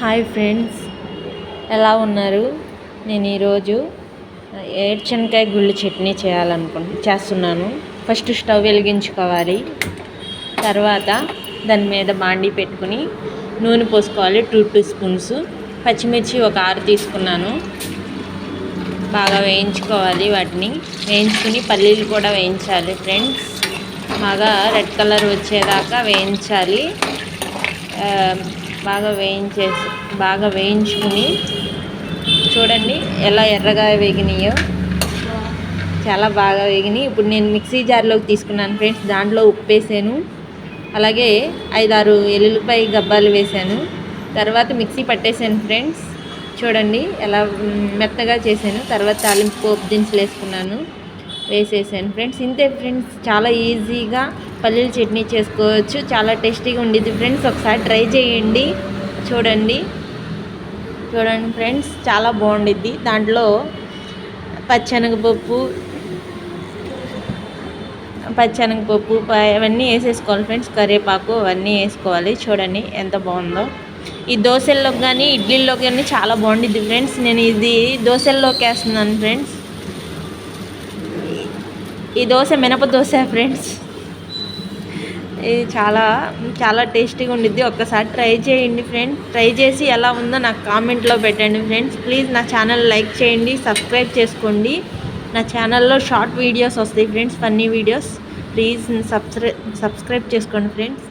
Hi friends. ఎలా ఉన్నారు? నేను ఈరోజు ఏడ్చనకాయ గుళ్ళు చట్నీ చేయాలనుకుంటు చేస్తున్నాను. ఫస్ట్ స్టవ్ వెలిగించుకోవాలి. తర్వాత దాని మీద బాండీ పెట్టుకుని నూనె పోసుకోవాలి. Two two spoons. పచ్చిమిర్చి ఒక ఆరు తీసుకున్నాను. బాగా వేయించుకోవాలి వాటిని. వేయించుకుని పల్లీలు కూడా వేయించాలి ఫ్రెండ్స్. బాగా రెడ్ కలర్ వచ్చేదాకా వేయించాలి. బాగా వేయించేసి బాగా వేయించుకుని చూడండి ఎలా ఎర్రగా వేగినాయో. చాలా బాగా వేగినాయి. ఇప్పుడు నేను మిక్సీ జార్లోకి తీసుకున్నాను ఫ్రెండ్స్. దాంట్లో ఉప్పు వేసాను అలాగే ఐదారు ఎల్లుల్లిపాయ గబ్బాలు వేసాను. తర్వాత మిక్సీ పట్టేసాను ఫ్రెండ్స్. చూడండి ఎలా మెత్తగా చేశాను తర్వాత తాలింపు పోపు దినుసులు వేసుకున్నాను. వేసేసాను ఫ్రెండ్స్. ఇంతే ఫ్రెండ్స్. చాలా ఈజీగా పల్లీల చట్నీ చేసుకోవచ్చు. చాలా టేస్టీగా ఉండేది ఫ్రెండ్స్. ఒకసారి ట్రై చేయండి. చూడండి. చూడండి ఫ్రెండ్స్ చాలా బాగుండిద్ది. దాంట్లో పచ్చనగపప్పు పచ్చనగపప్పు అవన్నీ వేసేసుకోవాలి ఫ్రెండ్స్. కరివేపాకు అవన్నీ వేసుకోవాలి. చూడండి ఎంత బాగుందో. ఈ దోశల్లోకి కానీ ఇడ్లీలోకి కానీ చాలా బాగుండిద్ది ఫ్రెండ్స్. నేను ఇది దోశల్లోకి వేస్తున్నాను ఫ్రెండ్స్. ఈ దోశ మినప దోశ ఫ్రెండ్స్. ఇది చాలా చాలా టేస్టీగా ఉండిద్ది. ఒక్కసారి ట్రై చేయండి ఫ్రెండ్స్ ట్రై చేసి ఎలా ఉందో నాకు కామెంట్లో పెట్టండి ఫ్రెండ్స్. ప్లీజ్ నా ఛానల్ లైక్ చేయండి సబ్స్క్రైబ్ చేసుకోండి. నా ఛానల్లో షార్ట్ వీడియోస్ వస్తాయి friends funny videos. Please subscribe subscribe చేసుకోండి ఫ్రెండ్స్.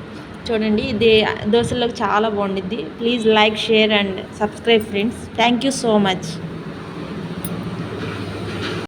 చూడండి ఇది దోశలకు చాలా బాగుండిద్ది. Please like share and subscribe friends. Thank you so much.